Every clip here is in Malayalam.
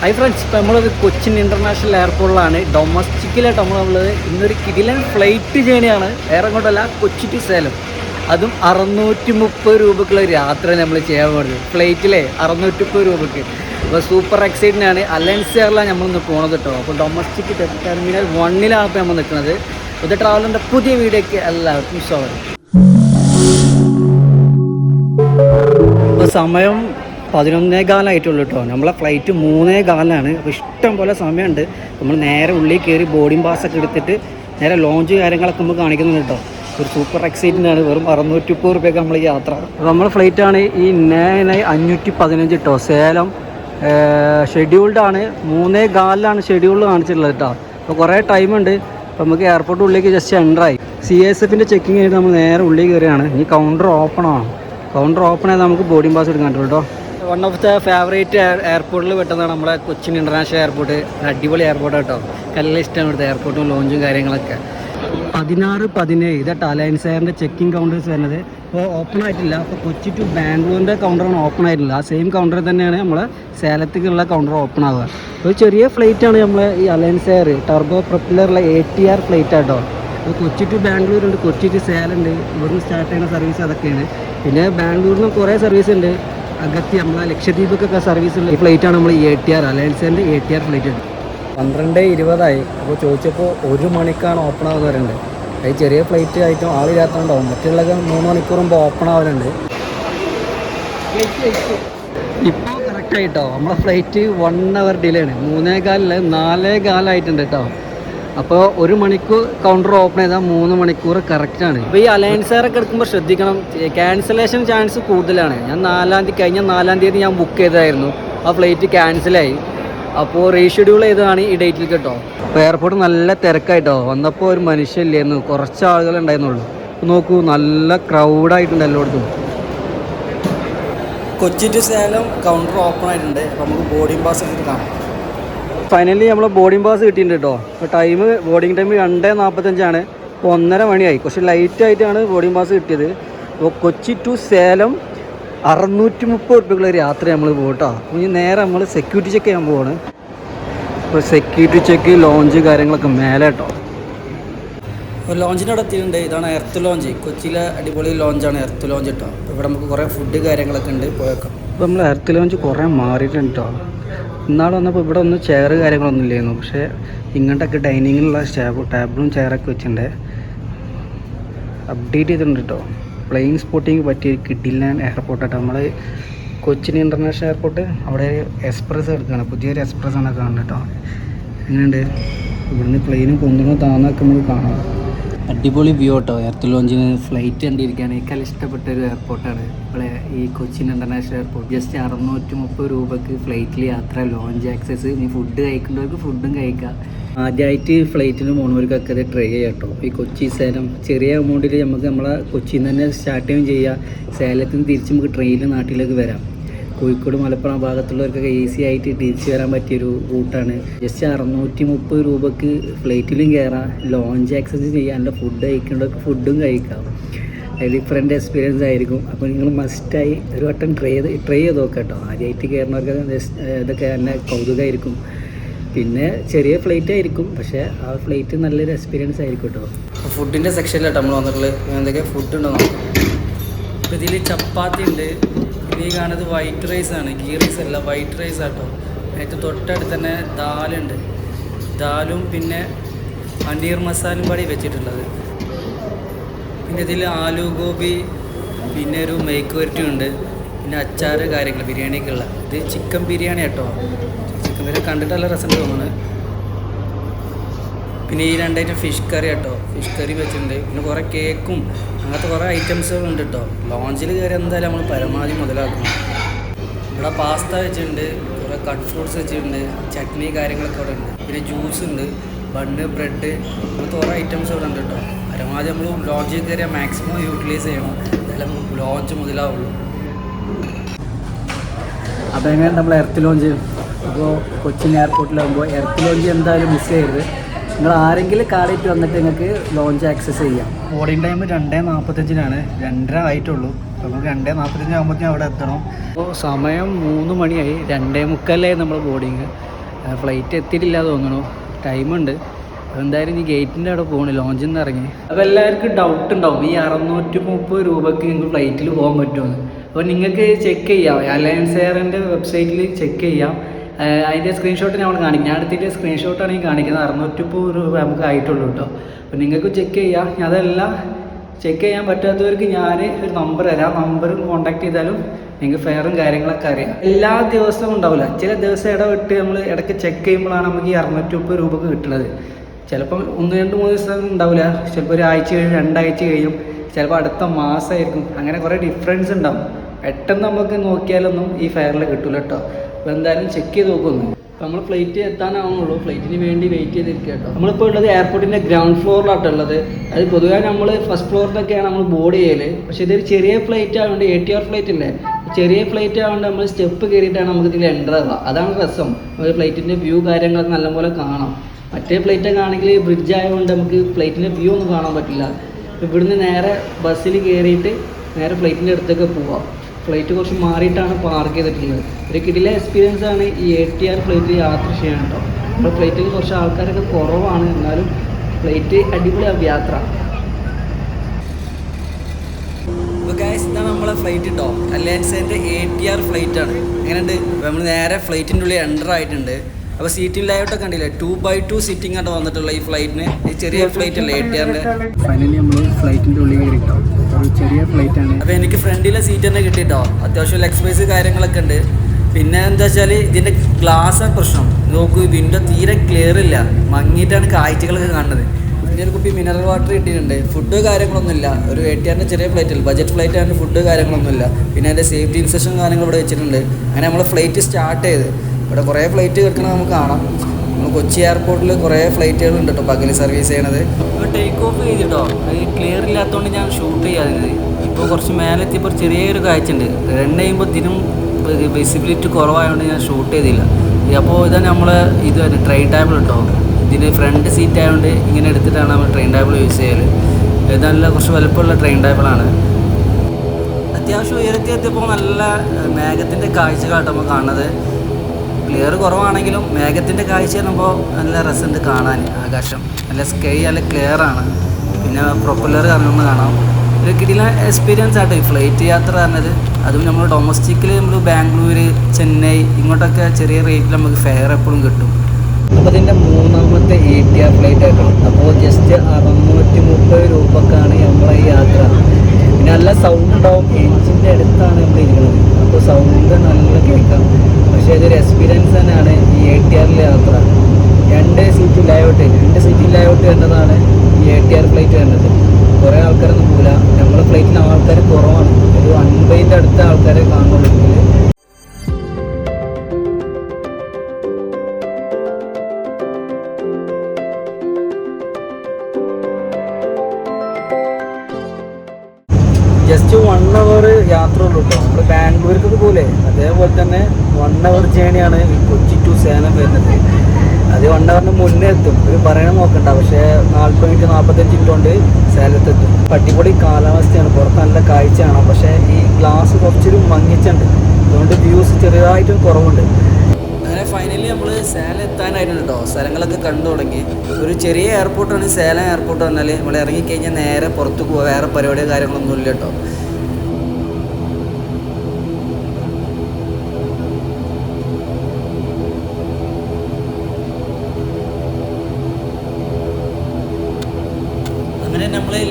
ഹൈ ഫ്രണ്ട്സ് ഇപ്പോൾ നമ്മളൊരു കൊച്ചിൻ ഇന്റർനാഷണൽ എയർപോർട്ടിലാണ് ഡൊമസ്റ്റിക്കിലായിട്ട് നമ്മളുള്ളത് ഇന്നൊരു കിടിലൻ ഫ്ലൈറ്റ് ജേണിയാണ് വേറെ കൊണ്ടല്ല കൊച്ചി ടു സേലം. അതും അറുന്നൂറ്റി മുപ്പത് രൂപക്കുള്ള യാത്ര നമ്മൾ ചെയ്യാൻ പോകുന്നത് ഫ്ലൈറ്റിലെ അറുന്നൂറ്റി മുപ്പത് രൂപക്ക്. അപ്പോൾ സൂപ്പർ എക്സൈറ്റിനാണ് അലയൻസ് എയറിലാണ് നമ്മൾ പോണത് കേട്ടോ അപ്പോൾ ഡൊമസ്റ്റിക് ടെർമിനൽ വണ്ണിലാണ് ഇപ്പോൾ നമ്മൾ നിൽക്കുന്നത് ഇത് ട്രാവലിന്റെ പുതിയ വീഡിയോക്ക് എല്ലാവർക്കും സ്വാഗതം. ഇപ്പോൾ സമയം പതിനൊന്നേ കാലമായിട്ടുള്ളൂ കേട്ടോ നമ്മളെ ഫ്ലൈറ്റ് മൂന്നേ കാലാണ്. അപ്പോൾ ഇഷ്ടം പോലെ സമയമുണ്ട്. നമ്മൾ നേരെ ഉള്ളിൽ കയറി ബോർഡിംഗ് പാസ്സൊക്കെ എടുത്തിട്ട് നേരെ ലോഞ്ച് കാര്യങ്ങളൊക്കെ നമ്മൾ കാണിക്കുന്നുണ്ട് കേട്ടോ ഒരു സൂപ്പർ എക്സൈറ്റിംഗ് ആണ്. വെറും അറുന്നൂറ്റി മുപ്പത് റുപ്യൊക്കെ നമ്മൾ യാത്ര നമ്മളെ ഫ്ലൈറ്റാണ് ഈ നയൻ അഞ്ഞൂറ്റി പതിനഞ്ച് കേട്ടോ സേലം ഷെഡ്യൂൾഡ് ആണ്. മൂന്നേ കാലിലാണ് ഷെഡ്യൂൾ കാണിച്ചിട്ടുള്ളത് കേട്ടോ അപ്പോൾ കുറേ ടൈമുണ്ട് അപ്പോൾ നമുക്ക് എയർപോർട്ട് ഉള്ളിലേക്ക് ജസ്റ്റ് എന്ററായി സി എസ് എഫിന്റെ ചെക്കിങ് കഴിഞ്ഞിട്ട് നമ്മൾ നേരെ ഉള്ളിൽ കയറിയാണ് ഇനി കൗണ്ടർ ഓപ്പൺ ആണ്. കൗണ്ടർ ഓപ്പൺ ആയാൽ നമുക്ക് ബോർഡിംഗ് പാസ് എടുക്കാൻ പറ്റുള്ളൂ കേട്ടോ വൺ ഓഫ് ദ ഫേവറേറ്റ് എയർപോർട്ടിൽ പെട്ടതാണ് നമ്മുടെ കൊച്ചിൻ ഇന്റർനാഷണൽ എയർപോർട്ട് അടിപൊളി എയർപോർട്ട് കേട്ടോ കല്ലിൽ ഇഷ്ടമാണ് ഇവിടുത്തെ എയർപോർട്ടും ലോഞ്ചും കാര്യങ്ങളൊക്കെ. പതിനാറ് പതിനേഴ് ഇതാ അലയൻസ് എയറിന്റെ ചെക്കിംഗ് കൗണ്ടേഴ്സ് വരുന്നത്. ഇപ്പോൾ ഓപ്പൺ ആയിട്ടില്ല. അപ്പോൾ കൊച്ചി ടു ബാംഗ്ലൂരിന്റെ കൗണ്ടറാണ് ഓപ്പൺ ആയിട്ടില്ല ആ സെയിം കൗണ്ടറിൽ തന്നെയാണ് നമ്മൾ സേലത്തേക്കുള്ള കൗണ്ടർ ഓപ്പൺ ആവുക. ഒരു ചെറിയ ഫ്ലൈറ്റാണ് നമ്മൾ ഈ അലയൻസ് എയർ ടർബോ പ്രൊപ്പലറുള്ള എ ടി ആർ ഫ്ലൈറ്റ് ആട്ടോ അപ്പോൾ കൊച്ചി ടു ബാംഗ്ലൂർ ഉണ്ട്. കൊച്ചി ടു സേലുണ്ട് ഇവിടുന്ന് സ്റ്റാർട്ട് ചെയ്യുന്ന സർവീസ് അതൊക്കെയാണ്. പിന്നെ ബാംഗ്ലൂരിൽ നിന്ന് കുറേ സർവീസ് ഉണ്ട്. അഗത്തി നമ്മളെ ലക്ഷദ്വീപൊക്കെ സർവീസ് ഉള്ള ഈ ഫ്ലൈറ്റാണ് നമ്മൾ എ ടി ആർ അലയൻസിന്റെ എ ടി ആർ ഫ്ലൈറ്റ് പന്ത്രണ്ട് ഇരുപതായി. അപ്പോൾ ചോദിച്ചപ്പോൾ ഒരു മണിക്കാണ് ഓപ്പൺ ആകുന്നവരുണ്ട് അത് ചെറിയ ഫ്ലൈറ്റ് ആയിട്ടും ആളില്ലാത്തതുണ്ടാവും മറ്റുള്ളതൊക്കെ മൂന്ന് മണിക്കൂർ മുമ്പ് ഓപ്പൺ ആവലുണ്ട്. ഇപ്പോൾ കറക്റ്റ് ആയിട്ടോ? നമ്മളെ ഫ്ലൈറ്റ് വൺ അവർ ഡിലേ ആണ്. മൂന്നേ കാലിൽ നാലേ കാലായിട്ടുണ്ട് കേട്ടോ അപ്പോൾ ഒരു മണിക്കൂർ കൗണ്ടർ ഓപ്പൺ ചെയ്താൽ മൂന്ന് മണിക്കൂർ കറക്റ്റാണ് ഇപ്പോൾ ഈ അലയൻസ് എയറൊക്കെ എടുക്കുമ്പോൾ ശ്രദ്ധിക്കണം ക്യാൻസലേഷൻ ചാൻസ് കൂടുതലാണ്. ഞാൻ നാലാം തീയതി കഴിഞ്ഞ നാലാം തീയതി ഞാൻ ബുക്ക് ചെയ്തായിരുന്നു ആ ഫ്ലൈറ്റ് ക്യാൻസലായി അപ്പോൾ റീഷെഡ്യൂൾ ചെയ്തതാണ് ഈ ഡേറ്റിൽ കേട്ടോ. അപ്പോൾ എയർപോർട്ട് നല്ല തിരക്കായിട്ടോ? വന്നപ്പോൾ ഒരു മനുഷ്യല്ലായിരുന്നു കുറച്ച് ആളുകൾ ഉണ്ടായിരുന്നുള്ളൂ. അപ്പോൾ നോക്കൂ നല്ല ക്രൗഡായിട്ടുണ്ട് എല്ലായിടത്തും. Kochi to Salem counter open ആയിട്ടുണ്ട്. അപ്പോൾ നമുക്ക് ബോർഡിംഗ് പാസ് എടുത്തിട്ട് കാണാം ഫൈനലി നമ്മൾ ബോർഡിംഗ് പാസ് കിട്ടിയിട്ടുണ്ട് കേട്ടോ അപ്പോൾ ടൈം ബോർഡിംഗ് ടൈം രണ്ട് നാൽപ്പത്തഞ്ചാണ് ഇപ്പോൾ ഒന്നര മണിയായി. കുറച്ച് ലൈറ്റ് ആയിട്ടാണ് ബോർഡിംഗ് പാസ് കിട്ടിയത്. അപ്പോൾ കൊച്ചി ടു സേലം അറുന്നൂറ്റി മുപ്പത് റുപ്യക്കുള്ള ഒരു യാത്ര നമ്മൾ പോകട്ടോ ഇനി നേരെ നമ്മൾ സെക്യൂരിറ്റി ചെക്ക് ചെയ്യാൻ പോവാണ്. അപ്പോൾ സെക്യൂരിറ്റി ചെക്ക് ലോഞ്ച് കാര്യങ്ങളൊക്കെ മേലെ കേട്ടോ ഒരു ലോഞ്ചിന്റെ അവിടെ എത്തിയിട്ടുണ്ട്. ഇതാണ് എർത്ത് ലോഞ്ച് കൊച്ചിയിലെ അടിപൊളി ലോഞ്ചാണ് എർത്ത് ലോഞ്ച് കേട്ടോ ഇവിടെ നമുക്ക് കുറേ ഫുഡ് കാര്യങ്ങളൊക്കെ ഉണ്ട്. പോയേക്കാം. ഇപ്പോൾ നമ്മൾ എർത്ത് ലോഞ്ച് കുറേ മാറിയിട്ടുണ്ട് കേട്ടോ ഇന്നാൾ വന്നപ്പോൾ ഇവിടെ ഒന്നും ചെയർ കാര്യങ്ങളൊന്നും ഇല്ലായിരുന്നു. പക്ഷേ ഇങ്ങോട്ടൊക്കെ ഡൈനിങ്ങിലുള്ള സ്റ്റാബ് ടേബിളും ചെയറൊക്കെ വെച്ചിട്ടുണ്ട്. അപ്ഡേറ്റ് ചെയ്തിട്ടുണ്ട് കേട്ടോ പ്ലെയിൻ സ്പോട്ടിങ് പറ്റിയ കിട്ടില്ല എയർപോർട്ടായിട്ട് നമ്മൾ കൊച്ചിൻ ഇന്റർനാഷണൽ എയർപോർട്ട് അവിടെ എക്സ്പ്രസ് എടുക്കുകയാണ് പുതിയൊരു എക്സ്പ്രസ് ആണ് കാണുന്നത് കേട്ടോ എങ്ങനെയുണ്ട്? ഇവിടുന്ന് പ്ലെയിനും കുന്നുകളും താന്നൊക്കെ നമുക്ക് കാണാം. അടിപൊളി വ്യൂ കേട്ടോ. എയർത്ത് ലോഞ്ചിന് ഫ്ലൈറ്റ് കണ്ടിരിക്കുകയാണ് ഏക്കാൾ ഇഷ്ടപ്പെട്ട ഒരു എയർപോർട്ടാണ് ഇവിടെ ഈ കൊച്ചിൻ ഇന്റർനാഷണൽ എയർപോർട്ട് ജസ്റ്റ് അറുന്നൂറ്റി മുപ്പത് രൂപക്ക് ഫ്ലൈറ്റിൽ യാത്ര ലോഞ്ച് ആക്സസ് ഇനി ഫുഡ് കഴിക്കേണ്ടവർക്ക് ഫുഡും കഴിക്കാം. ആദ്യമായിട്ട് ഫ്ലൈറ്റിന് പോകുന്നവർക്കൊക്കെ ഇത് ട്രൈ ചെയ്യാം കേട്ടോ. ഈ കൊച്ചി സേലം ചെറിയ എമൗണ്ടിൽ നമുക്ക് നമ്മളെ കൊച്ചിയിൽ നിന്ന് തന്നെ സ്റ്റാർട്ട് ചെയ്യുകയും ചെയ്യാം. സേലത്തിൽ നിന്ന് തിരിച്ച് നമുക്ക് ട്രെയിനിൽ നാട്ടിലേക്ക് വരാം. കോഴിക്കോട് മലപ്പുറം ഭാഗത്തുള്ളവർക്കൊക്കെ ഈസി ആയിട്ട് തിരിച്ചു വരാൻ പറ്റിയൊരു റൂട്ടാണ് ജസ്റ്റ് അറുന്നൂറ്റി മുപ്പത് രൂപക്ക് ഫ്ലൈറ്റിലും കയറാം ലോഞ്ച് ആക്സസ് ചെയ്യാം എന്റെ ഫുഡ് കഴിക്കേണ്ടവർക്ക് ഫുഡും കഴിക്കാം ഡിഫറെന്റ് എക്സ്പീരിയൻസ് ആയിരിക്കും. അപ്പോൾ നിങ്ങൾ മസ്റ്റായി ഒരു വട്ടം ട്രൈ ചെയ്ത് ട്രൈ ചെയ്ത് നോക്കാം കേട്ടോ. ആദ്യമായിട്ട് കയറുന്നവർക്ക് ഇതൊക്കെ തന്നെ കൗതുകമായിരിക്കും പിന്നെ ചെറിയ ഫ്ലൈറ്റ് ആയിരിക്കും. പക്ഷേ ആ ഫ്ലൈറ്റ് നല്ലൊരു എക്സ്പീരിയൻസ് ആയിരിക്കും കേട്ടോ. ഫുഡിന്റെ സെക്ഷനിലാണ് നമ്മൾ വന്നിട്ടുള്ളത്. എന്തൊക്കെ ഫുഡ് ഉണ്ടോ? ഇതിൽ ചപ്പാത്തി ഉണ്ട്. ഈ കാണുന്നത് വൈറ്റ് റൈസ് ആണ്. ഗീ റൈസ് അല്ല വൈറ്റ് റൈസ് ആട്ടോ. അതിന് തൊട്ടടുത്ത് തന്നെ ദാലുണ്ട് ദാലും പിന്നെ പനീർ മസാലയും പാടി വെച്ചിട്ടുള്ളത്. പിന്നെ ഇതിൽ ആലു ഗോബി പിന്നെ ഒരു മെയ്ക്ക് ഉണ്ട്. പിന്നെ അച്ചാറ് കാര്യങ്ങൾ ബിരിയാണിക്കുള്ള ഇത് ചിക്കൻ ബിരിയാണി കേട്ടോ ചിക്കൻ ബിരിയാണി കണ്ടിട്ടല്ല രസം തോന്നുന്നത് പിന്നെ ഈ രണ്ടായിട്ട് ഫിഷ് കറി കേട്ടോ ഫിഷ് കറി വെച്ചിട്ടുണ്ട്. പിന്നെ കുറേ കേക്കും അങ്ങനത്തെ കുറേ ഐറ്റംസുകൾ ഉണ്ട് കേട്ടോ ലോഞ്ചിൽ കയറി എന്തായാലും നമ്മൾ പരമാവധി മുതലാക്കണം. ഇവിടെ പാസ്ത വെച്ചിട്ടുണ്ട്. കുറേ കട്ട് ഫ്രൂട്ട്സ് വെച്ചിട്ടുണ്ട്. ചട്നി കാര്യങ്ങളൊക്കെ ഇവിടെ ഉണ്ട്. പിന്നെ ജ്യൂസ് ഉണ്ട്. ബണ്ണ് ബ്രെഡ് അങ്ങനത്തെ കുറേ ഐറ്റംസ് ഇവിടെ ഉണ്ട് കേട്ടോ പരമാവധി നമ്മൾ ലോഞ്ചിൽ കയറിയാൽ മാക്സിമം യൂട്ടിലൈസ് ചെയ്യണം. എന്നാലും ലോഞ്ച് മുതലാവുള്ളൂ. അപ്പോൾ എങ്ങനെ നമ്മൾ എർത്ത് ലോഞ്ച് അപ്പോൾ കൊച്ചിൻ എയർപോർട്ടിലാകുമ്പോൾ എർത്ത് ലോഞ്ച് എന്തായാലും മിസ് ചെയ്യരുത്. നിങ്ങൾ ആരെങ്കിലും കാർഡായിട്ട് വന്നിട്ട് നിങ്ങൾക്ക് ലോഞ്ച് ആക്സസ് ചെയ്യാം. ബോർഡിംഗ് ടൈം രണ്ടേ നാൽപ്പത്തഞ്ചിനാണ് രണ്ടര ആയിട്ടുള്ളൂ. അപ്പോൾ നമുക്ക് രണ്ടേ നാൽപ്പത്തഞ്ച് ആകുമ്പോഴത്തേക്കും അവിടെ എത്തണം. അപ്പോൾ സമയം മൂന്ന് മണിയായി. രണ്ടേ മുക്കാലായി നമ്മൾ ബോർഡിങ് ഫ്ലൈറ്റ് എത്തിയിട്ടില്ല തോന്നണു ടൈമുണ്ട് എന്തായാലും ഈ ഗേറ്റിന്റെ അവിടെ പോകണം ലോഞ്ചിൽ നിന്ന് ഇറങ്ങി. അപ്പോൾ എല്ലാവർക്കും ഡൗട്ട് ഉണ്ടാവും. ഈ അറുന്നൂറ്റി മുപ്പത് രൂപയ്ക്ക് നിങ്ങൾക്ക് ഫ്ലൈറ്റിൽ പോകാൻ പറ്റുമെന്ന് അപ്പോൾ നിങ്ങൾക്ക് ചെക്ക് ചെയ്യാം. അലയൻസ് എയറിന്റെ വെബ്സൈറ്റിൽ ചെക്ക് ചെയ്യാം. അതിന്റെ സ്ക്രീൻഷോട്ട് ഞാൻ കാണിക്കും. ഞാൻ എടുത്തിട്ട് സ്ക്രീൻഷോട്ടാണ് ഈ കാണിക്കുന്നത്. അറുന്നൂറ്റി മുപ്പത് രൂപ നമുക്ക് ആയിട്ടുള്ളൂ കേട്ടോ. അപ്പോൾ നിങ്ങൾക്ക് ചെക്ക് ചെയ്യാം. അതല്ല ചെക്ക് ചെയ്യാൻ പറ്റാത്തവർക്ക് ഞാൻ ഒരു നമ്പർ തരാം. നമ്പറും കോൺടാക്ട് ചെയ്താലും നിങ്ങൾക്ക് ഫെയറും കാര്യങ്ങളൊക്കെ അറിയാം. എല്ലാ ദിവസവും ഉണ്ടാവില്ല. ചില ദിവസം ഇടവിട്ട് നമ്മൾ ഇടയ്ക്ക് ചെക്ക് ചെയ്യുമ്പോഴാണ് നമുക്ക് ഈ അറുന്നൂറ്റി മുപ്പത് രൂപക്ക് കിട്ടുന്നത്. ചിലപ്പം ഒന്ന് രണ്ട് മൂന്ന് ദിവസം ഉണ്ടാവില്ല. ചിലപ്പോൾ ഒരാഴ്ച കഴിയും രണ്ടാഴ്ച കഴിയും. ചിലപ്പോൾ അടുത്ത മാസമായിരിക്കും. അങ്ങനെ കുറേ ഡിഫറൻസ് ഉണ്ടാവും. പെട്ടെന്ന് നമുക്ക് നോക്കിയാലൊന്നും ഈ ഫെയറിൽ കിട്ടില്ല കേട്ടോ അപ്പോൾ എന്തായാലും ചെക്ക് ചെയ്ത് നോക്കുന്നു നമ്മൾ ഫ്ലൈറ്റ് എത്താനാവുന്നുള്ളൂ. ഫ്ലൈറ്റിന് വേണ്ടി വെയിറ്റ് ചെയ്തിരിക്കുക കേട്ടോ നമ്മളിപ്പോൾ ഉള്ളത് എയർപോർട്ടിന്റെ ഗ്രൗണ്ട് ഫ്ലോറിലാട്ടോ ഉള്ളത്. അത് പൊതുവേ നമ്മൾ ഫസ്റ്റ് ഫ്ലോറിലൊക്കെയാണ് നമ്മൾ ബോർഡ് ചെയ്യൽ. പക്ഷേ ഇതൊരു ചെറിയ ഫ്ലൈറ്റ് ആയതുകൊണ്ട് എ ടി ആർ ഫ്ലൈറ്റ് ഇല്ലേ? ചെറിയ ഫ്ലൈറ്റ് ആയതുകൊണ്ട് നമ്മൾ സ്റ്റെപ്പ് കയറിയിട്ടാണ് നമുക്ക് ഇതിൽ എന്റർ ആവുക. അതാണ് രസം. ഒരു ഫ്ലൈറ്റിന്റെ വ്യൂ കാര്യങ്ങളൊക്കെ നല്ലപോലെ കാണാം. മറ്റേ ഫ്ലൈറ്റൊക്കെ ആണെങ്കിൽ ബ്രിഡ്ജ് ആയതുകൊണ്ട് നമുക്ക് ഫ്ലൈറ്റിന്റെ വ്യൂ ഒന്നും കാണാൻ പറ്റില്ല. ഇവിടുന്ന് നേരെ ബസ്സിൽ കയറിയിട്ട് നേരെ ഫ്ലൈറ്റിന്റെ അടുത്തൊക്കെ പോവാം. ഫ്ലൈറ്റ് കുറച്ച് മാറിയിട്ടാണ് പാർക്ക് ചെയ്തിട്ടുള്ളത്. ഒരു കിടില എക്സ്പീരിയൻസ് ആണ് ഈ എ ടി ആർ ഫ്ലൈറ്റിൽ യാത്ര ചെയ്യാൻ കേട്ടോ. നമ്മുടെ ഫ്ലൈറ്റിൽ കുറച്ച് ആൾക്കാരൊക്കെ കുറവാണ്. എന്നാലും ഫ്ലൈറ്റ് അടിപൊളിയാവും യാത്ര. ഇതാണ് നമ്മളെ ഫ്ലൈറ്റ് കേട്ടോ അലയൻസിന്റെ എ ടി ആർ ഫ്ലൈറ്റ് ആണ്. എങ്ങനെയുണ്ട്? നമ്മൾ നേരെ ഫ്ലൈറ്റിന്റെ ഉള്ളിൽ എന്റർ ആയിട്ടുണ്ട്. അപ്പോൾ സീറ്റിംഗ് ലായോട്ടൊക്കെ കണ്ടില്ലേ? ടു ബൈ ടു സീറ്റിംഗ് ആയിട്ട് വന്നിട്ടുള്ള ഈ ഫ്ലൈറ്റിന് ഈ ചെറിയ ഫ്ലൈറ്റ് അല്ലേ എ ടി ആറിന്റെ ഫൈനലി നമ്മൾ ഫ്ലൈറ്റിന്റെ ഉള്ളിൽ കയറി ഒരു ചെറിയ ഫ്ലൈറ്റ് ആണ്. അപ്പോൾ എനിക്ക് ഫ്രണ്ടിലെ സീറ്റ് തന്നെ കിട്ടിട്ടോ. അത്യാവശ്യം ലെഗ് സ്പേസ് കാര്യങ്ങളൊക്കെ ഉണ്ട്. പിന്നെ എന്താ വെച്ചാൽ ഇതിന്റെ ഗ്ലാസ് പ്രശ്നം. നോക്കൂ വിൻഡോ തീരെ ക്ലിയർ ഇല്ല. മങ്ങിയിട്ടാണ് കാഴ്ചകളൊക്കെ കാണുന്നത്. പിന്നെ ഒരു കുപ്പി മിനറൽ വാട്ടർ കിട്ടിയിട്ടുണ്ട്. ഫുഡ് കാര്യങ്ങളൊന്നുമില്ല ഒരു എ ടി ചെറിയ ഫ്ലൈറ്റിൽ ബജറ്റ് ഫ്ലൈറ്റ് ആണ് ഫുഡ് കാര്യങ്ങളൊന്നുമില്ല പിന്നെ അതിന്റെ സേഫ്റ്റി ഇൻസ്ട്രക്ഷൻ കാര്യങ്ങൾ ഇവിടെ വെച്ചിട്ടുണ്ട്. അങ്ങനെ നമ്മൾ ഫ്ലൈറ്റ് സ്റ്റാർട്ട് ചെയ്ത്. ഇവിടെ കുറേ ഫ്ലൈറ്റ് കിടക്കുന്നത് നമുക്ക് കാണാം. കൊച്ചി എയർപോർട്ടിൽ കുറേ ഫ്ലൈറ്റുകൾ ഉണ്ട് കേട്ടോ പകൽ സർവീസ് ചെയ്യണത്. ടേക്ക് ഓഫ് ചെയ്തിട്ടോ? അത് ക്ലിയർ ഇല്ലാത്തതുകൊണ്ട് ഞാൻ ഷൂട്ട് ചെയ്യാതിരുന്നത്. ഇപ്പോൾ കുറച്ച് മേലെ എത്തിയപ്പോൾ ചെറിയൊരു കാഴ്ച ഉണ്ട് റൺ ചെയ്യുമ്പോൾ ഇതിനും വിസിബിലിറ്റി കുറവായതുകൊണ്ട് ഞാൻ ഷൂട്ട് ചെയ്തില്ല. അപ്പോൾ ഇതാ നമ്മൾ ഇത് ട്രെയിൻ ടേബിൾ കേട്ടോ ഇതിന് ഫ്രണ്ട് സീറ്റ് ആയതുകൊണ്ട് ഇങ്ങനെ എടുത്തിട്ടാണ് നമ്മൾ ട്രെയിൻ ടേബിൾ യൂസ് ചെയ്യൽ ഇത് നല്ല കുറച്ച് വലുപ്പമുള്ള ട്രെയിൻ ടേബിളാണ് അത്യാവശ്യം ഉയരത്തി എത്തിയപ്പോൾ നല്ല മേഘത്തിന്റെ കാഴ്ചകളായിട്ട് നമ്മൾ കാണുന്നത്. ക്ലിയർ കുറവാണെങ്കിലും മേഘത്തിന്റെ കാഴ്ച വരുമ്പോൾ നല്ല രസമുണ്ട് കാണാൻ ആകാശം. നല്ല സ്കൈ നല്ല ക്ലിയർ ആണ്. പിന്നെ പ്രൊപ്പല്ലർ കറങ്ങുന്ന കാണാം. ഒരു കിടില എക്സ്പീരിയൻസ് ആയിട്ട് ഈ ഫ്ലൈറ്റ് യാത്ര പറഞ്ഞത്. അതും നമ്മൾ ഡൊമസ്റ്റിക്കിൽ നമ്മൾ ബാംഗ്ലൂർ ചെന്നൈ ഇങ്ങോട്ടൊക്കെ ചെറിയ റേറ്റിൽ നമുക്ക് ഫെയർ എപ്പോഴും കിട്ടും. അപ്പോൾ ഇതിന്റെ മൂന്നാമത്തെ എ ടി ആർ ഫ്ലൈറ്റ് ആയിട്ടുള്ളൂ അപ്പോൾ ജസ്റ്റ് അറുന്നൂറ്റി മുപ്പത് രൂപക്കാണ് നമ്മളെ ഈ യാത്ര. നല്ല സൗണ്ട് ഉണ്ടാവും എഞ്ചിന്റെ അടുത്താണ് നമ്മൾ ഇരിക്കുന്നത്. അപ്പോൾ സൗണ്ട് നല്ല കേൾക്കാം. പക്ഷേ അതൊരു എക്സ്പീരിയൻസ് തന്നെയാണ് ഈ എ ടി ആറിലെ യാത്ര. രണ്ട് സീറ്റ് ലായോട്ട് രണ്ട് സീറ്റ് ലായോട്ട് വരുന്നതാണ് ഈ എ ടി ആർ ഫ്ലൈറ്റ് വരുന്നത്. കുറേ ആൾക്കാരൊന്നും പോകില്ല നമ്മളെ ഫ്ലൈറ്റിൽ ആൾക്കാർ കുറവാണ്. ഒരു അൻപതിന്റെ അടുത്ത ആൾക്കാരെ കാണുള്ളൂ ജസ്റ്റ് വൺ അവർ യാത്ര ഉള്ളൂ കേട്ടോ നമ്മൾ ബാംഗ്ലൂർക്ക് പോലെ അതേപോലെ തന്നെ വൺ അവർ ജേണിയാണ് ഈ കൊച്ചി ടു സേലം വരുന്നത്. അത് വൺ അവറിന് മുന്നേ എത്തും. ഒരു പറയണം നോക്കണ്ട. പക്ഷേ നാൽപ്പത് മിനിറ്റ് നാൽപ്പത്തഞ്ച് മിനിറ്റ് കൊണ്ട് സേലത്തെത്തും അടിപൊളി കാലാവസ്ഥയാണ്. പുറത്ത് നല്ല കാഴ്ചയാണ്. പക്ഷേ ഈ ഗ്ലാസ് കുറച്ചൊരു മങ്ങിച്ചുണ്ട് അതുകൊണ്ട് വ്യൂസ് ചെറുതായിട്ടും കുറവുണ്ട്. അങ്ങനെ ഫൈനലി നമ്മൾ സേലം എത്താനായിരുന്നു കേട്ടോ സ്ഥലങ്ങളൊക്കെ കണ്ടു തുടങ്ങി. ഒരു ചെറിയ എയർപോർട്ടാണ് സേലം എയർപോർട്ട് പറഞ്ഞാൽ നമ്മൾ ഇറങ്ങിക്കഴിഞ്ഞാൽ നേരെ പുറത്ത് പോവുക വേറെ പരിപാടിയോ കാര്യങ്ങളൊന്നും ഇല്ല കേട്ടോ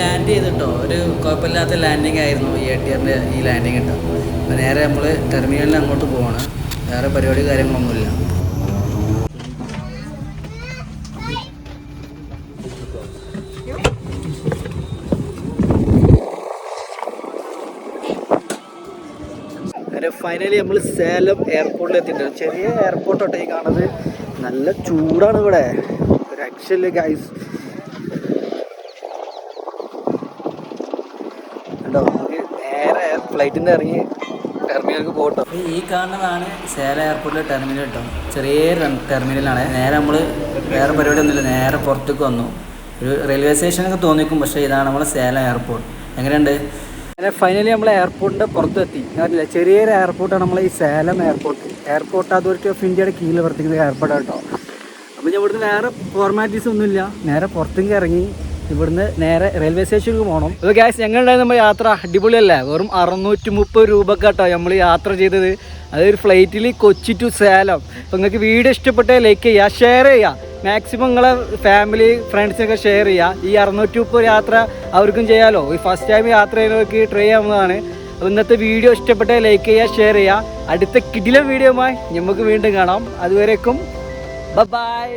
ലാൻഡ് ചെയ്തിട്ടോ ഒരു കുഴപ്പമില്ലാത്ത ലാൻഡിങ് ആയിരുന്നു ഈ എ ടി ആറിന്റെ ഈ ലാൻഡിങ് കേട്ടോ അപ്പോൾ നേരെ നമ്മൾ ടെർമിനലിൽ അങ്ങോട്ട് പോവാണ്. വേറെ പരിപാടി കാര്യങ്ങളൊന്നുമില്ല. ഫൈനലി നമ്മൾ സേലം എയർപോർട്ടിൽ എത്തിയിട്ടുണ്ട്. ചെറിയ എയർപോർട്ടോട്ടെ ഈ കാണുന്നത്. നല്ല ചൂടാണ് ഇവിടെ. രക്ഷയില്ല ഗൈസ് കേട്ടോ നമുക്ക് നേരെ ഫ്ലൈറ്റിൽ നിന്ന് ഇറങ്ങി ടെർമിനലിലേക്ക് പോകട്ടോ. ഈ കാണുന്നതാണ് സേല എയർപോർട്ടിലെ ടെർമിനൽ കേട്ടോ. ചെറിയ ടെർമിനലാണ്. നേരെ നമ്മൾ വേറെ പരിപാടി ഒന്നുമില്ല നേരെ പുറത്തേക്ക് വന്നു. ഒരു റെയിൽവേ സ്റ്റേഷൻ സ്റ്റേഷനൊക്കെ തോന്നിക്കും പക്ഷേ ഇതാണ് നമ്മളെ സേല എയർപോർട്ട്. എങ്ങനെയുണ്ട്? അങ്ങനെ ഫൈനലി നമ്മൾ എയർപോർട്ടിന്റെ പുറത്തെത്തി. അറിയില്ല ചെറിയൊരു എയർപോർട്ടാണ് നമ്മൾ ഈ Salem airport airport authority of ഇന്ത്യയുടെ കീഴിൽ പ്രവർത്തിക്കുന്ന എയർപോർട്ടാണ് കേട്ടോ. അപ്പോൾ ഞാൻ ഇവിടുന്ന് വേറെ ഫോർമാലിറ്റീസ് ഒന്നുമില്ല. നേരെ പുറത്തേക്ക് ഇറങ്ങി. ഇവിടുന്ന് നേരെ റെയിൽവേ സ്റ്റേഷനിലേക്ക് പോകണം അപ്പോൾ ഗ്യാസ് ഞങ്ങളുടെ നമ്മൾ യാത്ര അടിപൊളിയല്ലേ? വെറും അറുന്നൂറ്റി മുപ്പത് കേട്ടോ നമ്മൾ യാത്ര ചെയ്തത്. അതൊരു ഫ്ലൈറ്റിൽ കൊച്ചി ടു സേലം. അപ്പോൾ നിങ്ങൾക്ക് വീഡിയോ ഇഷ്ടപ്പെട്ടാൽ ലൈക്ക് ചെയ്യുക ഷെയർ ചെയ്യുക മാക്സിമം നിങ്ങളെ ഫാമിലി ഫ്രണ്ട്സിനൊക്കെ ഷെയർ ചെയ്യുക ഈ അറുന്നൂറ്റി മുപ്പത് യാത്ര അവർക്കും ചെയ്യാമല്ലോ ഈ ഫസ്റ്റ് ടൈം യാത്ര ചെയ്യുന്നവർക്ക് ട്രൈ ചെയ്യാവുന്നതാണ്. അപ്പോൾ ഇന്നത്തെ വീഡിയോ ഇഷ്ടപ്പെട്ടാൽ ലൈക്ക് ചെയ്യുക ഷെയർ ചെയ്യുക അടുത്ത കിടിലം വീഡിയോമായി നമുക്ക് വീണ്ടും കാണാം. അതുവരേക്കും ബൈ